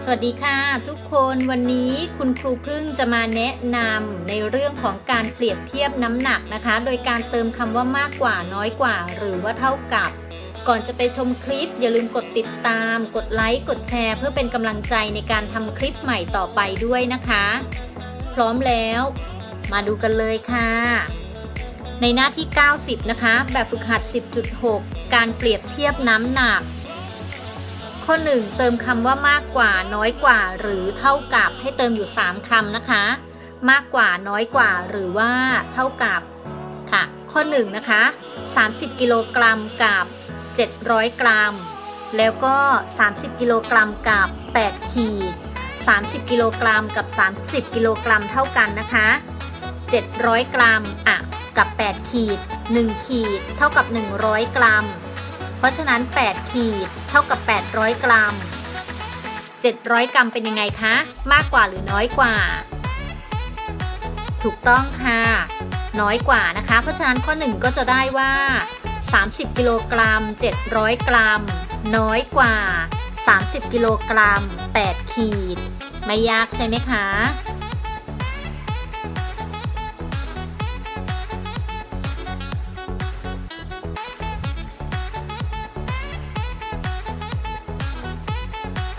สวัสดีค่ะ ทุกคนวันนี้คุณครูพึ่งจะมาแนะนำในเรื่องของการเปรียบเทียบน้ำหนักนะคะ โดยการเติมคำว่ามากกว่าน้อยกว่า หรือว่าเท่ากับ ก่อนจะไปชมคลิป อย่าลืมกดติดตาม กดไลค์กดแชร์ เพื่อเป็นกำลังใจในการทำคลิปใหม่ต่อไปด้วยนะคะ พร้อมแล้ว มาดูกันเลยค่ะ ในหน้าที่ 90 นะคะ แบบฝึกหัด 10.6 การเปรียบเทียบน้ำหนัก ข้อ 1 เติมคำว่ามากกว่า น้อยกว่า หรือเท่ากับให้เติมอยู่ 3คำนะคะ มากกว่าน้อยกว่า หรือว่าเท่ากับค่ะ ข้อ 1 นะคะ 30 กิโลกรัมกับ 700 กรัม แล้วก็ 30 กิโลกรัมกับ 8 ขีด 30 กิโลกรัมกับ 30 กิโลกรัมเท่ากันนะคะ 700 กรัมอะกับ 8 ขีด 1 ขีด เท่ากับ 100 กรัม เพราะฉะนั้น 8 ขีดเท่ากับ 800 กรัม 700 กรัมเป็นยังไงคะ มากกว่าหรือน้อยกว่า ถูกต้องค่ะ น้อยกว่านะคะ เพราะฉะนั้นข้อ 1 ก็จะได้ว่า 30 กิโลกรัม 700 กรัม น้อยกว่า 30 กิโลกรัม 8 ขีด ไม่ยากใช่ไหมคะ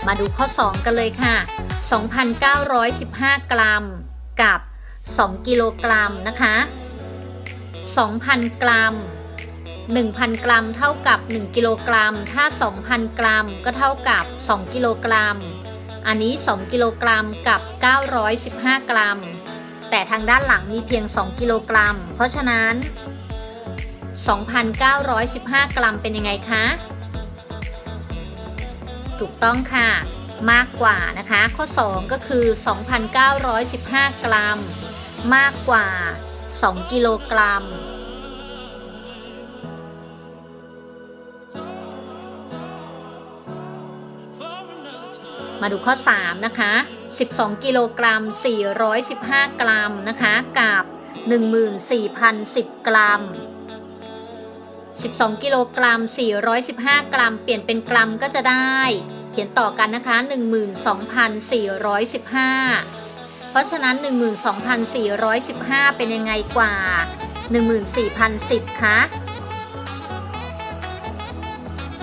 มาดูข้อ 2 กันเลยค่ะ 2,915 กรัมกับ 2 กิโลกรัมนะคะ 2,000 กรัม 1,000 กรัมเท่ากับ 1 กิโลกรัม ถ้า 2,000 กรัมก็เท่ากับ 2 กิโลกรัม อันนี้ 2 กิโลกรัมกับ 915 กรัม แต่ทางด้านหลังมีเพียง 2 กิโลกรัม เพราะฉะนั้น 2,915 กรัมเป็นยังไงคะ ถูกต้องค่ะ มากกว่านะคะ ข้อ 2 ก็คือ 2,915 กรัม มากกว่า 2 กิโลกรัม มาดูข้อ 3 นะคะ 12 กิโลกรัม 415 กรัมนะคะ กับ 14,010 กรัม 12 กิโลกรัม 415 กรัม เปลี่ยนเป็นกรัมก็จะได้ เขียนต่อกันนะคะ 12,415 เพราะฉะนั้น 12,415 เป็นยังไงกว่า 14,010 คะ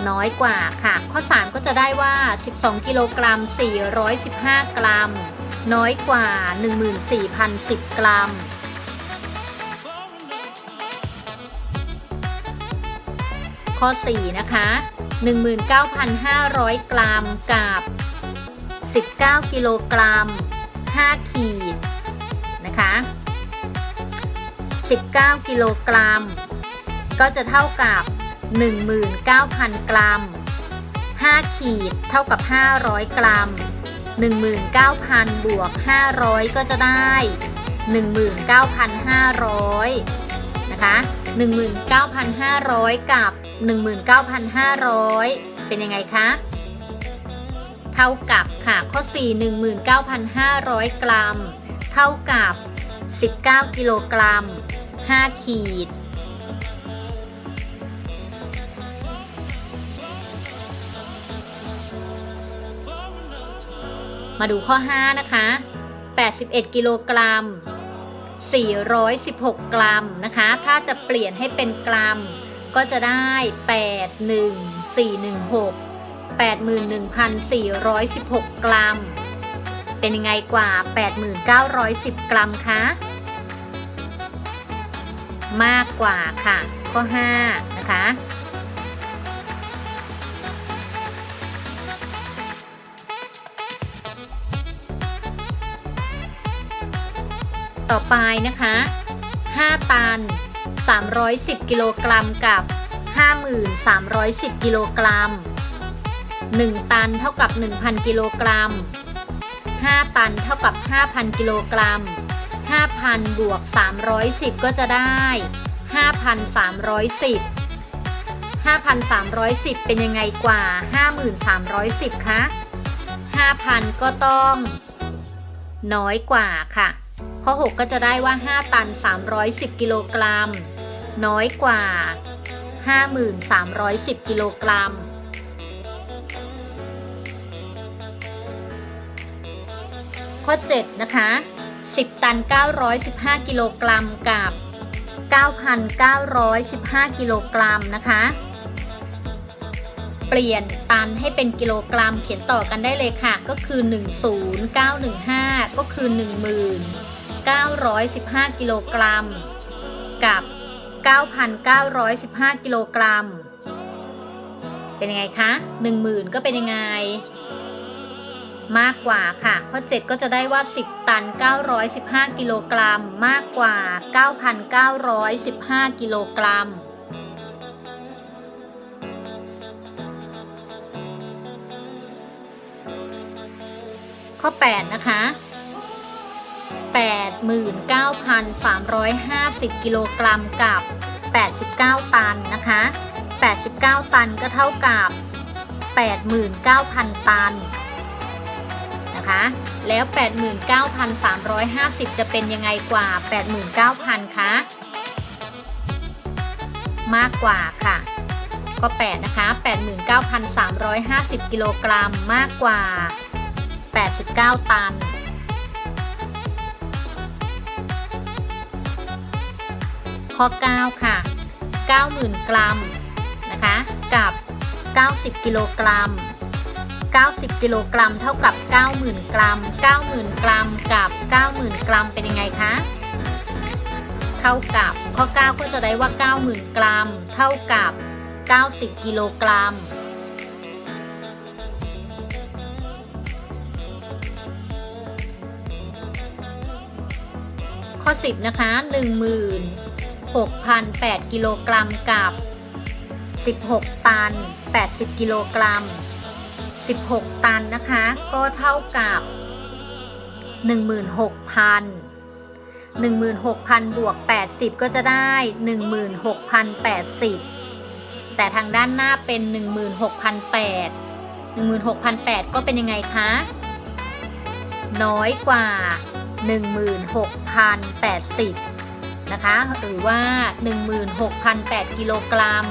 น้อยกว่าค่ะ ข้อ 3 ก็จะได้ว่า 12 กิโลกรัม 415 กรัม น้อยกว่า 14,010 กรัม ข้อ 4 นะคะ 19,500 กรัมกับ 19 กิโลกรัม 5 ขีดนะคะ 19 กิโลกรัม ก็จะเท่ากับ 19,000 กรัม 5 ขีดเท่ากับ 500 กรัม 19,000 บวก 500 ก็จะได้ 19,500 นะคะ 19,500 กับ 19,500 เป็นยังไงคะ เท่ากับค่ะ ข้อ 4 19,500 กรัม เท่ากับ 19 กิโลกรัม 5 ขีดมาดูข้อ 5 นะคะ 81 กิโลกรัม 416 กรัมนะคะ ถ้าจะเปลี่ยนให้เป็นกรัม ก็จะได้ 81416 81,416 กรัม เป็นยังไงกว่า 8,910 กรัมคะ มากกว่าค่ะ ข้อ 5 นะคะ ต่อไปนะคะ 5 ตัน 310 กิโลกรัมกับ 5,310 กิโลกรัม 1 ตันเท่ากับ 1,000 กิโลกรัม 5 ตันเท่ากับ 5,000 กิโลกรัม 5,000 บวก 310 ก็จะได้ 5,310 5,310 เป็นยังไงกว่า 5,310 คะ 5,000 ก็ต้องน้อยกว่าค่ะ ข้อ 6 ก็จะได้ว่า 5 ตัน 310 กิโลกรัม น้อยกว่า 5,310 กิโลกรัม ข้อ 7 นะคะ 10 ตัน 915 กิโลกรัมกับ 9,915 กิโลกรัมนะคะ เปลี่ยนตันให้เป็นกิโลกรัมเขียนต่อกันได้เลยค่ะ ก็คือ 10915 ก็คือ 10,915 กิโลกรัม กับ 9,915 กิโลกรัม เป็นยังไงคะ 10,000 ก็เป็นยังไง มากกว่าค่ะ ข้อ 7 ก็จะได้ว่า 10 ตัน 915 กิโลกรัม มากกว่า 9,915 กิโลกรัมข้อ 8 นะคะ 89,350 กิโลกรัมกับ 89 ตันนะคะ 89 ตันก็เท่ากับ 89,000 ตันนะคะ แล้ว 89,350 จะเป็นยังไงกว่า 89,000 คะ มากกว่าค่ะ ก็ 8 นะคะ 89,350 กิโลกรัมมากกว่า 89 ตัน ข้อ 9 ค่ะ 90,000 กรัมนะคะ กับ 90 กิโลกรัม 90 กิโลกรัมเท่ากับ 90,000 กรัม 90,000 กรัมกับ 90,000 กรัมเป็นยังไงคะ เท่ากับข้อ 9 ก็จะได้ว่า 90,000 กรัม เท่ากับ 90 กิโลกรัมข้อ 10 นะคะ 10,000 6,008 กิโลกรัมกับ 16 ตัน 80 กิโลกรัม 16 ตันนะคะ ก็เท่ากับ 16,000 16,000 บวก 80 ก็จะได้ 16,080 แต่ทางด้านหน้าเป็น 16,008 16,008 ก็เป็นยังไงคะ น้อยกว่า 16,080 นะคะ หรือว่า 16,008กิโลกรัม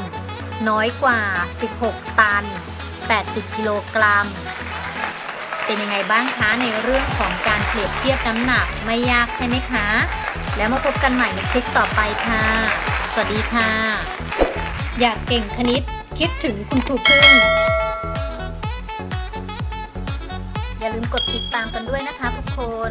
น้อยกว่า 16 ตัน 80 กิโลกรัม เป็นยังไงบ้างคะในเรื่องของการเปรียบเทียบน้ำหนักไม่ยากใช่ไหมคะ แล้วมาพบกันใหม่ในคลิปต่อไปค่ะ สวัสดีค่ะ อยากเก่งคณิตคิดถึงคุณครูพึ่งอย่าลืมกดติดตามกันด้วยนะคะทุกคน